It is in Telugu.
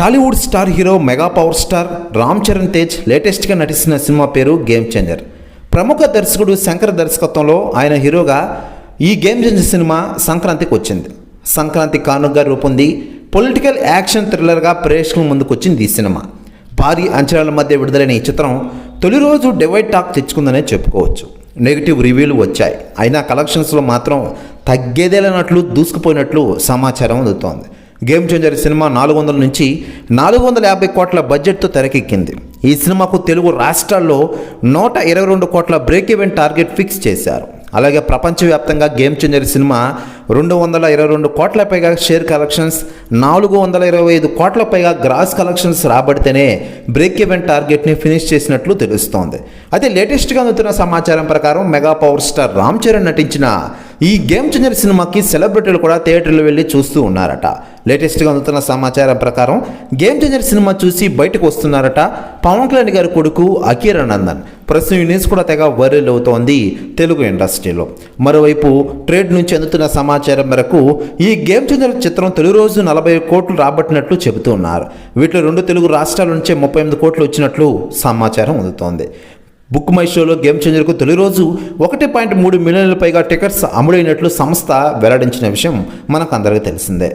Tollywood star hero mega power star Ram Charan Tej లేటెస్ట్గా నటిస్తున్న సినిమా పేరు గేమ్ చేంజర్ ప్రముఖ దర్శకుడు శంకర్ దర్శకత్వంలో ఆయన హీరోగా ఈ గేమ్ చేంజర్ సినిమా సంక్రాంతికి వచ్చింది. సంక్రాంతి కానుకగా రూపొంది పొలిటికల్ యాక్షన్ థ్రిల్లర్గా ప్రేక్షకుల ముందుకు వచ్చింది ఈ సినిమా. భారీ అంచనాల మధ్య విడుదలైన ఈ చిత్రం తొలి రోజు డివైడ్ టాక్ తెచ్చుకుందనే చెప్పుకోవచ్చు. నెగిటివ్ రివ్యూలు వచ్చాయి. అయినా కలెక్షన్స్లో మాత్రం తగ్గేదేలనట్లు దూసుకుపోయినట్లు సమాచారం అందుతోంది. గేమ్ చేంజర్ సినిమా నాలుగు వందల నుంచి నాలుగు వందల యాభై కోట్ల బడ్జెట్తో తెరకెక్కింది. ఈ సినిమాకు తెలుగు రాష్ట్రాల్లో నూట ఇరవై రెండు కోట్ల బ్రేక్ ఈవెన్ టార్గెట్ ఫిక్స్ చేశారు. అలాగే ప్రపంచవ్యాప్తంగా గేమ్ చేంజర్ సినిమా రెండు వందల ఇరవై రెండు కోట్ల పైగా షేర్ కలెక్షన్స్ నాలుగు వందల ఇరవై ఐదు కోట్ల పైగా గ్రాస్ కలెక్షన్స్ రాబడితేనే బ్రేక్ ఈవెన్ టార్గెట్ని ఫినిష్ చేసినట్లు తెలుస్తోంది. అయితే లేటెస్ట్గా అందుతున్న సమాచారం ప్రకారం mega power star Ram Charan నటించిన ఈ గేమ్ చేంజర్ సినిమాకి సెలబ్రిటీలు కూడా థియేటర్లు వెళ్ళి చూస్తూ ఉన్నారట. లేటెస్ట్గా అందుతున్న సమాచారం ప్రకారం గేమ్ చేంజర్ సినిమా చూసి బయటకు వస్తున్నారట పవన్ కళ్యాణ్ గారి కొడుకు అఖీర్ నందన్. ప్రస్తుతం ఈ న్యూస్ కూడా తెగ వైరల్ అవుతోంది తెలుగు ఇండస్ట్రీలో. మరోవైపు ట్రేడ్ నుంచి అందుతున్న సమాచారం మేరకు ఈ గేమ్ చేంజర్ చిత్రం తొలి రోజు నలభై కోట్లు రాబట్టినట్లు చెబుతున్నారు వీటిలో రెండు తెలుగు రాష్ట్రాల నుంచే ముప్పై ఎనిమిది కోట్లు వచ్చినట్లు సమాచారం అందుతోంది. బుక్ మై షోలో గేమ్ చేంజర్కు తొలి రోజు ఒకటి పాయింట్ మూడు మిలియన్ల పైగా టికెట్స్ అమ్ముడైనట్లు సంస్థ వెల్లడించిన విషయం మనకు అందరికీ తెలిసిందే.